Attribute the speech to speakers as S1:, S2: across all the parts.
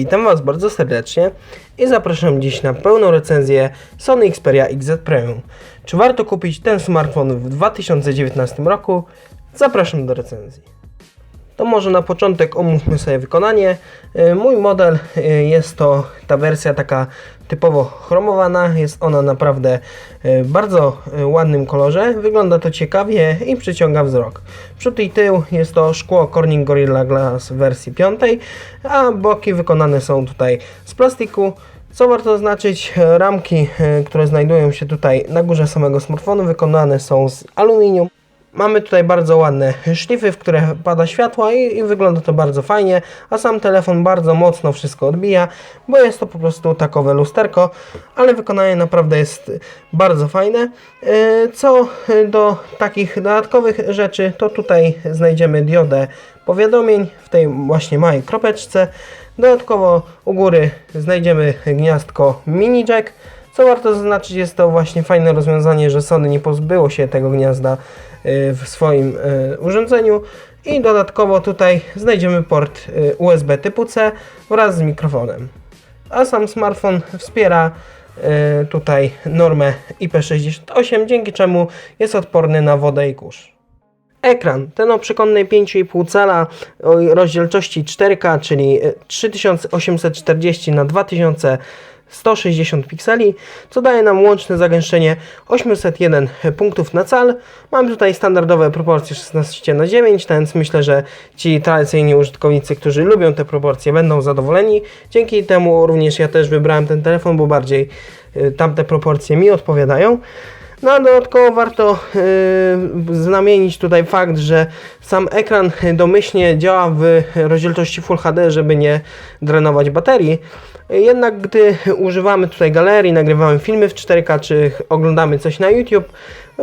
S1: Witam Was bardzo serdecznie i zapraszam dziś na pełną recenzję Sony Xperia XZ Premium. Czy warto kupić ten smartfon w 2019 roku? Zapraszam do recenzji. To może na początek omówmy sobie wykonanie. Y, Mój model y, jest to ta wersja taka typowo chromowana. Jest ona naprawdę w bardzo y, ładnym kolorze. Wygląda to ciekawie i przyciąga wzrok. Przód i tył jest to szkło Corning Gorilla Glass wersji 5, a boki wykonane są tutaj z plastiku. Co warto zaznaczyć, e, ramki, e, które znajdują się tutaj na górze samego smartfonu, wykonane są z aluminium. Mamy tutaj bardzo ładne szlify, w które pada światło i, i wygląda to bardzo fajnie, a sam telefon bardzo mocno wszystko odbija, bo jest to po prostu takowe lusterko, ale wykonanie naprawdę jest bardzo fajne. E, Co do takich dodatkowych rzeczy, to tutaj znajdziemy diodę powiadomień w tej właśnie małej kropeczce. Dodatkowo u góry znajdziemy gniazdko mini jack. Co warto zaznaczyć, jest to właśnie fajne rozwiązanie, że Sony nie pozbyło się tego gniazda w swoim y, urządzeniu. I dodatkowo tutaj znajdziemy port y, USB typu C wraz z mikrofonem. A sam smartfon wspiera tutaj normę IP68, dzięki czemu jest odporny na wodę i kurz. Ekran ten o przekątnej 5,5 cala o rozdzielczości 4K, czyli e, 3840 na 2160 pikseli, co daje nam łączne zagęszczenie 801 punktów na cal. Mamy tutaj standardowe proporcje 16 na 9, więc myślę, że ci tradycyjni użytkownicy, którzy lubią te proporcje, będą zadowoleni. Dzięki temu również ja też wybrałem ten telefon, bo bardziej e, tamte proporcje mi odpowiadają. No a dodatkowo warto yy, znamienić tutaj fakt, że sam ekran domyślnie działa w rozdzielczości Full HD, żeby nie drenować baterii. Jednak gdy używamy tutaj galerii, nagrywamy filmy w 4K, czy oglądamy coś na YouTube,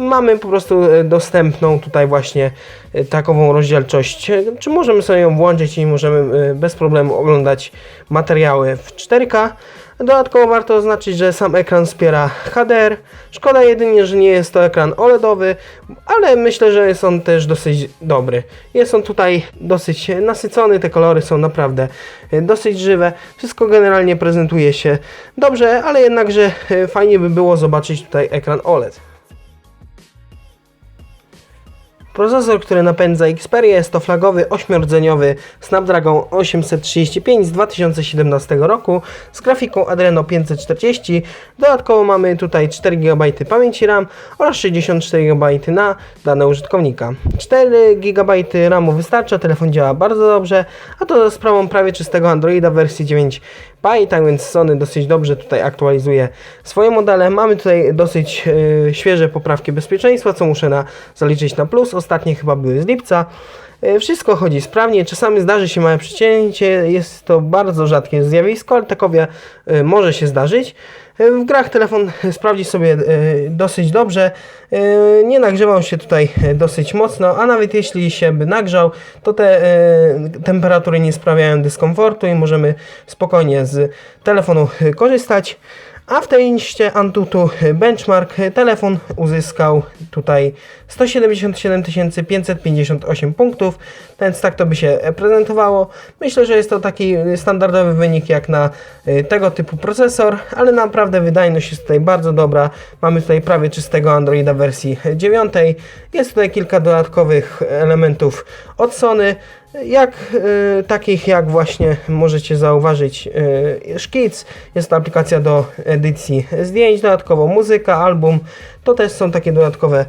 S1: mamy po prostu dostępną tutaj właśnie takową rozdzielczość. Czy możemy sobie ją włączyć i możemy e, bez problemu oglądać materiały w 4K. Dodatkowo warto zaznaczyć, że sam ekran wspiera HDR. Szkoda jedynie, że nie jest to ekran OLEDowy, ale myślę, że jest on też dosyć dobry. Jest on tutaj dosyć nasycony, te kolory są naprawdę e, dosyć żywe. Wszystko generalnie prezentuje się dobrze, ale jednakże e, fajnie by było zobaczyć tutaj ekran OLED. Procesor, który napędza Xperia jest to flagowy 8-rdzeniowy Snapdragon 835 z 2017 roku z grafiką Adreno 540. Dodatkowo mamy tutaj 4 GB pamięci RAM oraz 64 GB na dane użytkownika. 4 GB RAMu wystarcza, telefon działa bardzo dobrze, a to za sprawą prawie czystego Androida wersji 9 Pie, tak więc Sony dosyć dobrze tutaj aktualizuje swoje modele. Mamy tutaj dosyć e, świeże poprawki bezpieczeństwa, co muszę na, zaliczyć na plus. Ostatnie chyba były z lipca. E, Wszystko chodzi sprawnie, czasami zdarzy się małe przecięcie, jest to bardzo rzadkie zjawisko, ale takowe e, może się zdarzyć. E, W grach telefon sprawdzi sobie e, dosyć dobrze, E, nie nagrzewał się tutaj e, dosyć mocno, a nawet jeśli się by nagrzał, to te e, temperatury nie sprawiają dyskomfortu i możemy spokojnie z telefonu e, korzystać. A w tej liście Antutu Benchmark telefon uzyskał tutaj 177 558 punktów, więc tak to by się prezentowało. Myślę, że jest to taki standardowy wynik jak na y, tego typu procesor, ale naprawdę wydajność jest tutaj bardzo dobra. Mamy tutaj prawie czystego Androida wersji 9. Jest tutaj kilka dodatkowych elementów od Sony jak y, takich jak właśnie możecie zauważyć y, Szkic, jest to aplikacja do edycji zdjęć, dodatkowo muzyka, album, to też są takie dodatkowe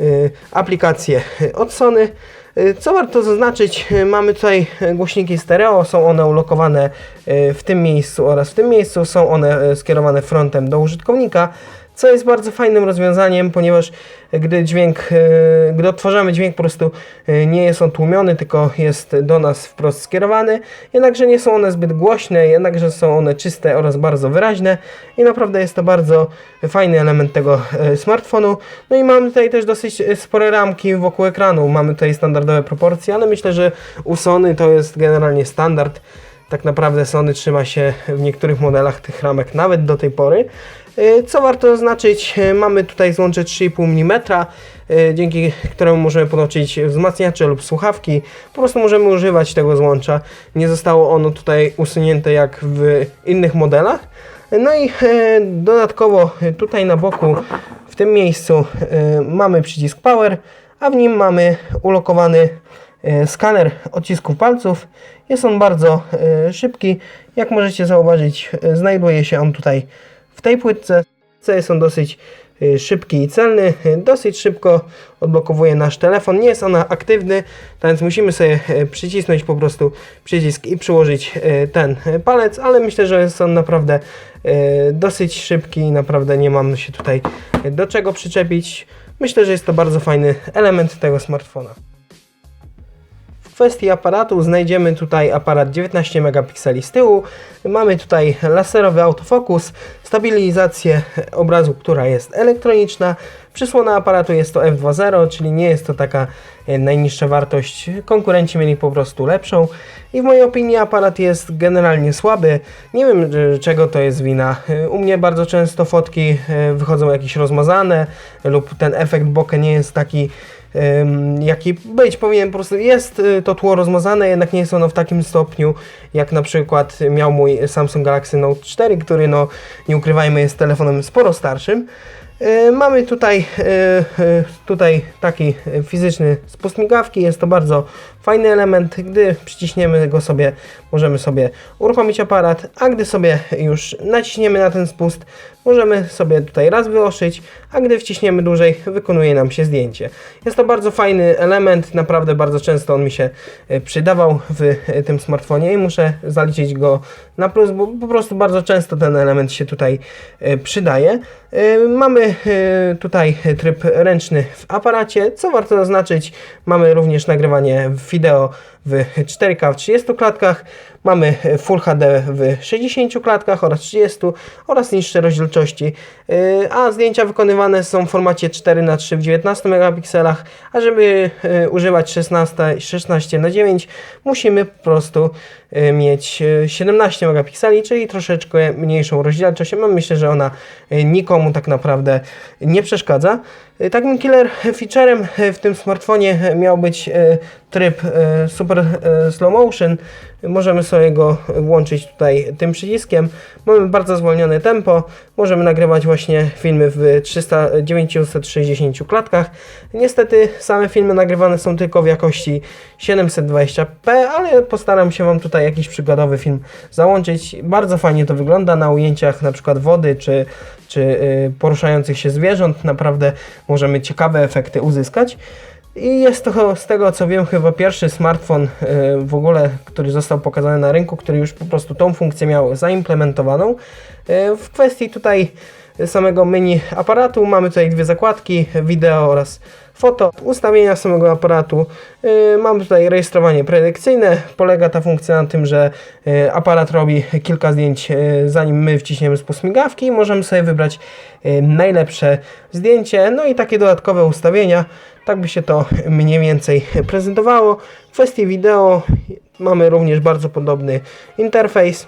S1: y, aplikacje od Sony. Y, Co warto zaznaczyć, y, mamy tutaj głośniki stereo, są one ulokowane y, w tym miejscu oraz w tym miejscu, są one skierowane frontem do użytkownika, co jest bardzo fajnym rozwiązaniem, ponieważ gdy dźwięk, e, gdy odtwarzamy dźwięk po prostu e, nie jest on tłumiony, tylko jest do nas wprost skierowany, jednakże nie są one zbyt głośne, jednakże są one czyste oraz bardzo wyraźne i naprawdę jest to bardzo fajny element tego e, smartfonu. No i mamy tutaj też dosyć spore ramki wokół ekranu, mamy tutaj standardowe proporcje, ale myślę, że u Sony to jest generalnie standard. Tak naprawdę Sony trzyma się w niektórych modelach tych ramek nawet do tej pory. E, Co warto zaznaczyć, e, mamy tutaj złącze 3,5 mm. e, dzięki któremu możemy podłączyć wzmacniacze lub słuchawki. Po prostu możemy używać tego złącza. Nie zostało ono tutaj usunięte jak w innych modelach. No i dodatkowo tutaj na boku, w tym miejscu mamy przycisk Power, a w nim mamy ulokowany skaner odcisków palców. Jest on bardzo szybki. Jak możecie zauważyć, znajduje się on tutaj w tej płytce. Jest on dosyć e, szybki i celny. Dosyć szybko odblokowuje nasz telefon. Nie jest on aktywny, więc musimy sobie e, przycisnąć po prostu przycisk i przyłożyć e, ten palec, ale myślę, że jest on naprawdę dosyć szybki i naprawdę nie mam się tutaj do czego przyczepić. Myślę, że jest to bardzo fajny element tego smartfona. W kwestii aparatu znajdziemy tutaj aparat 19 megapikseli z tyłu. Mamy tutaj laserowy autofokus, stabilizację obrazu, która jest elektroniczna. Przysłona aparatu jest to f2.0, czyli nie jest to taka e, najniższa wartość. Konkurenci mieli po prostu lepszą. I w mojej opinii aparat jest generalnie słaby. Nie wiem czego to jest wina. U mnie bardzo często fotki e, wychodzą jakieś rozmazane lub ten efekt bokeh nie jest taki jaki być powinien. Po prostu jest y, to tło rozmazane, jednak nie jest ono w takim stopniu, jak na przykład miał mój Samsung Galaxy Note 4, który no nie ukrywajmy jest telefonem sporo starszym. Y, Mamy tutaj, y, y, tutaj taki fizyczny spust migawki, jest to bardzo fajny element, gdy przyciśniemy go sobie, możemy sobie uruchomić aparat, a gdy sobie już naciśniemy na ten spust, możemy sobie tutaj raz wyoszyć, a gdy wciśniemy dłużej, wykonuje nam się zdjęcie. Jest to bardzo fajny element, naprawdę bardzo często on mi się y, przydawał w y, tym smartfonie i muszę zaliczyć go na plus, bo po prostu bardzo często ten element się tutaj y, przydaje. Mamy tutaj tryb ręczny w aparacie, co warto zaznaczyć, mamy również nagrywanie wideo w 4K w 30 klatkach, mamy Full HD w 60 klatkach oraz 30 oraz niższe rozdzielczości, y, a zdjęcia wykonywane są w formacie 4x3 w 19 megapikselach, a żeby y, używać 16, 16 na 9 musimy po prostu mieć y, 17 megapikseli, czyli troszeczkę mniejszą rozdzielczość. Myślę, że ona nikomu tak naprawdę nie przeszkadza. Takim killer featurem w tym smartfonie miał być tryb y, super y, slow motion. Możemy sobie go włączyć tutaj tym przyciskiem. Mamy bardzo zwolnione tempo. Możemy nagrywać właśnie filmy w 300, 960 klatkach. Niestety same filmy nagrywane są tylko w jakości 720p, ale postaram się Wam tutaj jakiś przygodowy film załączyć. Bardzo fajnie to wygląda na ujęciach na przykład wody czy, czy y, poruszających się zwierząt. Naprawdę możemy ciekawe efekty uzyskać. I jest to z tego co wiem chyba pierwszy smartfon y, w ogóle, który został pokazany na rynku, który już po prostu tą funkcję miał zaimplementowaną. Y, W kwestii tutaj samego menu aparatu mamy tutaj dwie zakładki, wideo oraz foto. Ustawienia samego aparatu. Y, Mamy tutaj rejestrowanie predykcyjne. Polega ta funkcja na tym, że aparat robi kilka zdjęć zanim my wciśniemy spust migawki możemy sobie wybrać najlepsze zdjęcie. No i takie dodatkowe ustawienia. Tak by się to mniej więcej prezentowało. W kwestii wideo mamy również bardzo podobny interfejs.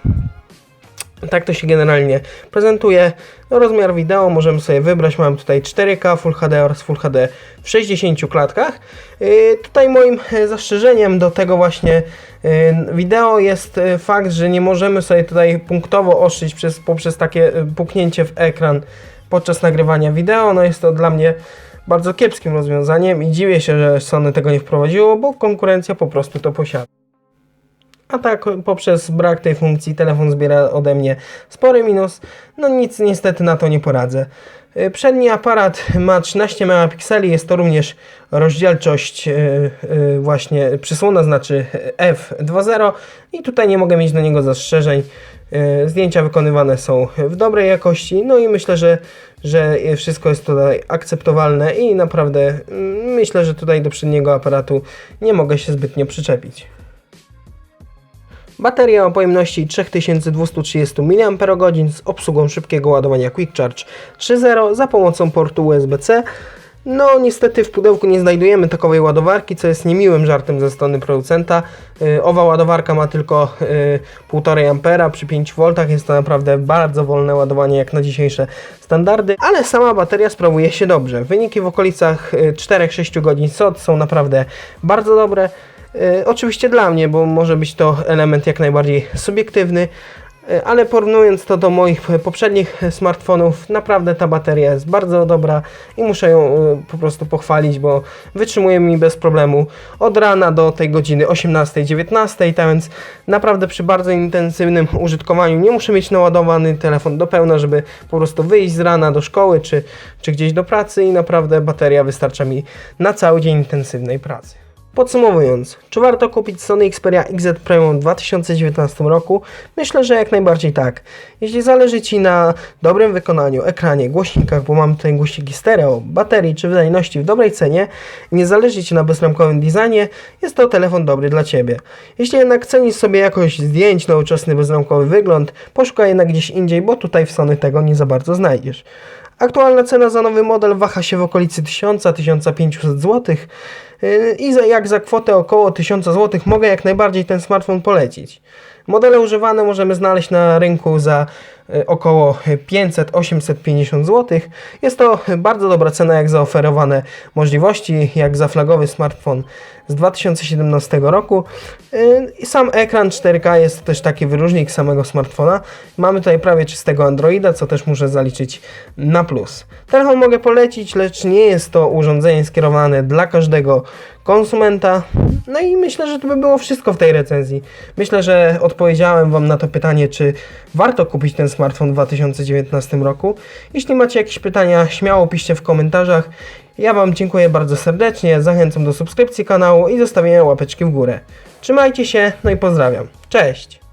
S1: Tak to się generalnie prezentuje. Rozmiar wideo możemy sobie wybrać. Mamy tutaj 4K Full HD oraz Full HD w 60 klatkach. Yy, tutaj moim zastrzeżeniem do tego właśnie yy, wideo jest e, fakt, że nie możemy sobie tutaj punktowo ostrzyć przez, poprzez takie e, puknięcie w ekran podczas nagrywania wideo. No jest to dla mnie bardzo kiepskim rozwiązaniem i dziwię się, że Sony tego nie wprowadziło, bo konkurencja po prostu to posiada. A tak poprzez brak tej funkcji telefon zbiera ode mnie spory minus. No nic niestety na to nie poradzę. Y, Przedni aparat ma 13 megapikseli, jest to również rozdzielczość y, y, właśnie przysłona, znaczy f2.0 i tutaj nie mogę mieć do niego zastrzeżeń. Zdjęcia wykonywane są w dobrej jakości, no i myślę, że, że wszystko jest tutaj akceptowalne i naprawdę mm, myślę, że tutaj do przedniego aparatu nie mogę się zbytnio przyczepić. Bateria o pojemności 3230 mAh z obsługą szybkiego ładowania Quick Charge 3.0 za pomocą portu USB-C. No, niestety w pudełku nie znajdujemy takowej ładowarki, co jest niemiłym żartem ze strony producenta. Yy, Owa ładowarka ma tylko yy, 1,5 ampera przy 5 V. Jest to naprawdę bardzo wolne ładowanie jak na dzisiejsze standardy, ale sama bateria sprawuje się dobrze. Wyniki w okolicach yy, 4-6 godzin SOT są naprawdę bardzo dobre. Yy, Oczywiście dla mnie, bo może być to element jak najbardziej subiektywny, E, ale porównując to do moich e, poprzednich e, smartfonów, naprawdę ta bateria jest bardzo dobra i muszę ją e, po prostu pochwalić, bo wytrzymuje mi bez problemu od rana do tej godziny 18-19, tak więc naprawdę przy bardzo intensywnym użytkowaniu nie muszę mieć naładowany telefon do pełna, żeby po prostu wyjść z rana do szkoły czy, czy gdzieś do pracy i naprawdę bateria wystarcza mi na cały dzień intensywnej pracy. Podsumowując, czy warto kupić Sony Xperia XZ Premium w 2019 roku? Myślę, że jak najbardziej tak. Jeśli zależy Ci na dobrym wykonaniu, ekranie, głośnikach, bo mamy tutaj głośniki stereo, baterii czy wydajności w dobrej cenie, nie zależy Ci na bezramkowym designie, jest to telefon dobry dla Ciebie. Jeśli jednak cenisz sobie jakość zdjęć, nowoczesny bezramkowy wygląd, poszukaj jednak gdzieś indziej, bo tutaj w Sony tego nie za bardzo znajdziesz. Aktualna cena za nowy model waha się w okolicy 1000-1500 zł yy, i za, jak za kwotę około 1000 zł mogę jak najbardziej ten smartfon polecić. Modele używane możemy znaleźć na rynku za około 500-850 zł. Jest to bardzo dobra cena jak za oferowane możliwości, jak za flagowy smartfon z 2017 roku. Y, I sam ekran 4K jest też taki wyróżnik samego smartfona. Mamy tutaj prawie czystego Androida, co też muszę zaliczyć na plus. Telefon mogę polecić, lecz nie jest to urządzenie skierowane dla każdego konsumenta. No i myślę, że to by było wszystko w tej recenzji. Myślę, że odpowiedziałem Wam na to pytanie, czy warto kupić ten smartfon w 2019 roku. Jeśli macie jakieś pytania, śmiało piszcie w komentarzach. Ja Wam dziękuję bardzo serdecznie, zachęcam do subskrypcji kanału i zostawienia łapeczki w górę. Trzymajcie się, no i pozdrawiam. Cześć!